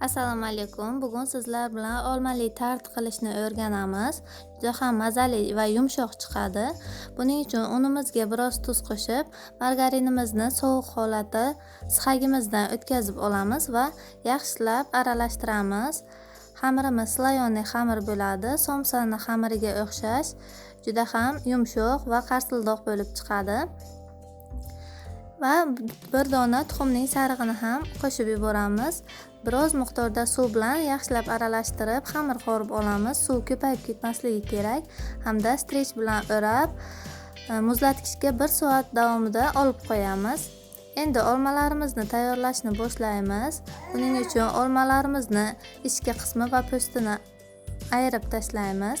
assalomu alaykum. Bugun sizlar bilan olmali tart qilishni o'rganamiz. Juda ham mazali va yumshoq chiqadi. Buning uchun unimizga biroz tuz qo'shib margarinimizni sovuq holati sixagimizdan o'tkazib olamiz va yaxshilab aralashtiramiz. Xamirimiz slayonli xamir bo'ladi. Somsani xamiriga o'xshash juda ham yumshoq va qarsildoq bo'lib chiqadi. Va bir dona tuxumning sarig'ini ham qo'shib yuboramiz. Biroz miqdorda suv bilan yaxshilab aralashtirib xamir qo'rib olamiz. Suv ko'payib ketmasligi kerak hamda strech bilan o'rab muzlatkichga muzlatgichga bir soat davomida olib qo'yamiz. Endi olmalarimizni tayyorlashni boshlaymiz. Buning uchun olmalarimizni ichki qismi va po'stini ayirib tashlaymiz.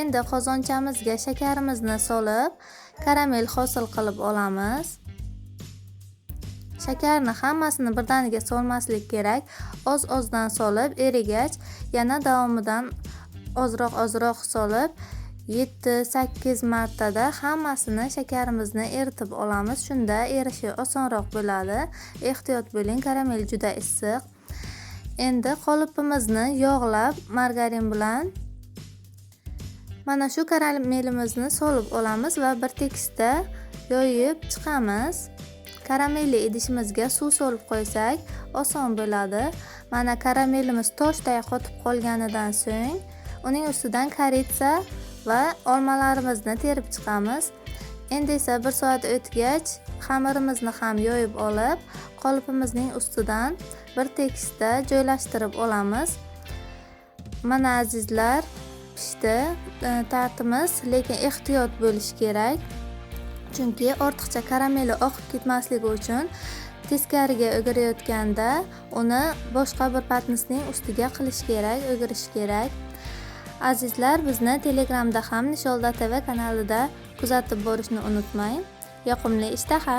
Endi qozonchamizga shakarimizni solib karamel hosil qilib olamiz. Shakarni hammasini birdaniga solmaslik kerak. Oz ozdan solib erigach yana davomidan ozroq ozroq solib yetti sakkiz martada hammasini shakarimizni eritib olamiz. Shunda erishi osonroq bo'ladi. Ehtiyot bo'ling karamel juda issiq. Endi qolipimizni yog'lab margarin bilan mana shu karamelimizni solib olamiz va bir tekisda yoyib chiqamiz. Karamelli idishimizga suv solib qo'ysak oson bo'ladi. Mana karamelimiz toshday qotib qolganidan so'ng uning ustidan koritsa va olmalarimizni terib chiqamiz. Endi esa bir soat o'tgach xamirimizni ham yoyib olib qolipimizning ustidan bir tekisda joylashtirib olamiz. Mana azizlar pishdi e, tartimiz lekin ehtiyot bo'lish kerak. Chunki ortiqcha karameli oqib ketmasligi uchun teskariga o'girayotganda uni boshqa bir patnisning ustiga qilish kerak o'girish kerak. Azizlar bizni telegramda ham nisholda tv kanalida kuzatib borishni unutmang. Yoqimli ishtaha!